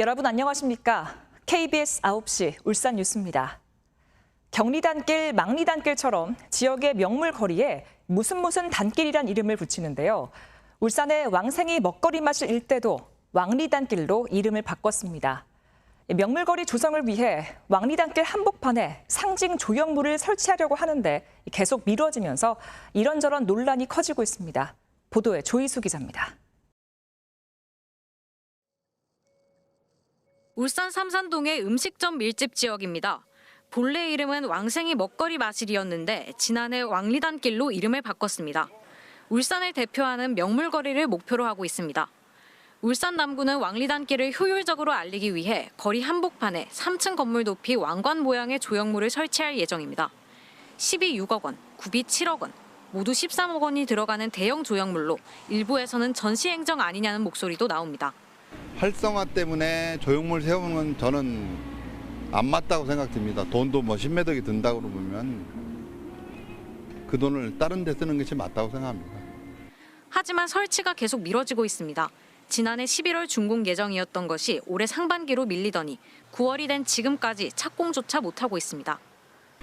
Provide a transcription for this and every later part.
여러분 안녕하십니까? KBS 9시 울산 뉴스입니다. 경리단길, 망리단길처럼 지역의 명물 거리에 무슨 무슨 단길이란 이름을 붙이는데요. 울산의 왕생이 먹거리 마실 일대도 왕리단길로 이름을 바꿨습니다. 명물거리 조성을 위해 왕리단길 한복판에 상징 조형물을 설치하려고 하는데 계속 미뤄지면서 이런저런 논란이 커지고 있습니다. 보도에 조희수 기자입니다. 울산 삼산동의 음식점 밀집 지역입니다. 본래 이름은 왕생이 먹거리 마실이었는데 지난해 왕리단길로 이름을 바꿨습니다. 울산을 대표하는 명물거리를 목표로 하고 있습니다. 울산 남구는 왕리단길을 효율적으로 알리기 위해 거리 한복판에 3층 건물 높이 왕관 모양의 조형물을 설치할 예정입니다. 12 6억 원, 구비 7억 원, 모두 13억 원이 들어가는 대형 조형물로 일부에서는 전시 행정 아니냐는 목소리도 나옵니다. 활성화 때문에 조형물 세우는 건 저는 안 맞다고 생각됩니다. 돈도 뭐 10몇 억이 든다고 그러면 그 돈을 다른 데 쓰는 것이 맞다고 생각합니다. 하지만 설치가 계속 미뤄지고 있습니다. 지난해 11월 준공 예정이었던 것이 올해 상반기로 밀리더니 9월이 된 지금까지 착공조차 못하고 있습니다.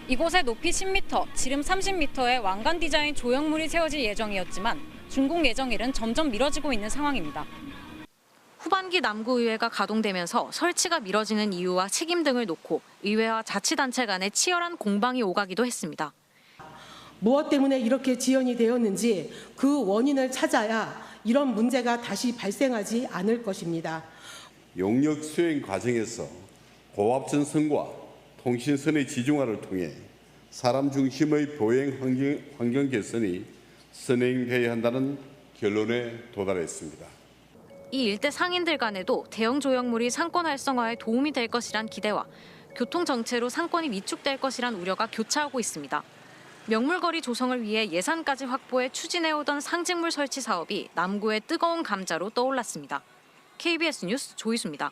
이곳에 높이 10m, 지름 30m의 왕관 디자인 조형물이 세워질 예정이었지만 준공 예정일은 점점 미뤄지고 있는 상황입니다. 후반기 남구의회가 가동되면서 설치가 미뤄지는 이유와 책임 등을 놓고 의회와 자치단체 간의 치열한 공방이 오가기도 했습니다. 무엇 때문에 이렇게 지연이 되었는지 그 원인을 찾아야 이런 문제가 다시 발생하지 않을 것입니다. 용역 수행 과정에서 고압전선과 통신선의 지중화를 통해 사람 중심의 보행 환경, 환경 개선이 선행되어야 한다는 결론에 도달했습니다. 이 일대 상인들 간에도 대형 조형물이 상권 활성화에 도움이 될 것이란 기대와 교통 정체로 상권이 위축될 것이란 우려가 교차하고 있습니다. 명물거리 조성을 위해 예산까지 확보해 추진해오던 상징물 설치 사업이 남구의 뜨거운 감자로 떠올랐습니다. KBS 뉴스 조희수입니다.